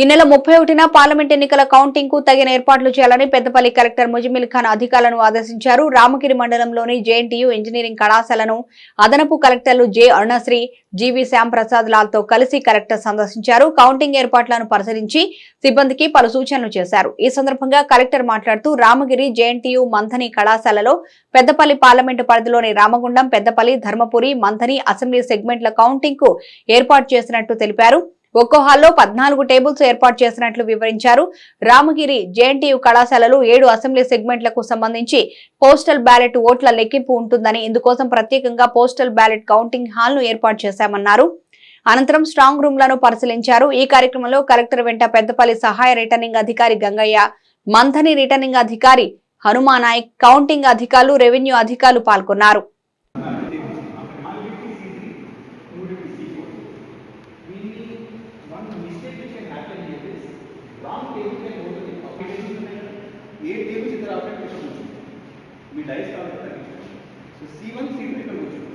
ఈ నెల ముప్పై ఒకటిన పార్లమెంట్ ఎన్నికల కౌంటింగ్కు తగిన ఏర్పాట్లు చేయాలని పెద్దపల్లి కలెక్టర్ ముజమిల్ ఖాన్ అధికారులను ఆదేశించారు. రామగిరి మండలంలోని జేఎన్టీయూ ఇంజనీరింగ్ కళాశాలను అదనపు కలెక్టర్లు J Arunasri G V Shyamprasad లాల్తో కలిసి కలెక్టర్ సందర్శించారు. కౌంటింగ్ ఏర్పాట్లను పరిశీలించి సిబ్బందికి పలు సూచనలు చేశారు. ఈ సందర్భంగా కలెక్టర్ మాట్లాడుతూ రామగిరి జేఎన్టీయూ మంథని కళాశాలలో పెద్దపల్లి పార్లమెంటు పరిధిలోని రామగుండం పెద్దపల్లి ధర్మపురి మంథని అసెంబ్లీ సెగ్మెంట్ల కౌంటింగ్కు ఏర్పాటు చేసినట్టు తెలిపారు. ఒక్కో హాల్లో పద్నాలుగు టేబుల్స్ ఏర్పాటు చేసినట్లు వివరించారు. రామగిరి జేఎన్టీయు కళాశాలలో ఏడు అసెంబ్లీ సెగ్మెంట్లకు సంబంధించి పోస్టల్ బ్యాలెట్ ఓట్ల లెక్కింపు ఉంటుందని ఇందుకోసం ప్రత్యేకంగా పోస్టల్ బ్యాలెట్ కౌంటింగ్ హాల్ను ఏర్పాటు చేశామన్నారు. అనంతరం స్ట్రాంగ్ రూమ్లను పరిశీలించారు. ఈ కార్యక్రమంలో కలెక్టర్ వెంట పెద్దపల్లి సహాయ రిటర్నింగ్ అధికారి గంగయ్య మంథని రిటర్నింగ్ అధికారి హనుమానాయక్ కౌంటింగ్ అధికారులు రెవెన్యూ అధికారులు పాల్గొన్నారు. ये टेबल इधर आपने क्वेश्चन पूछा मिडाइस का होता है so C one C two equal to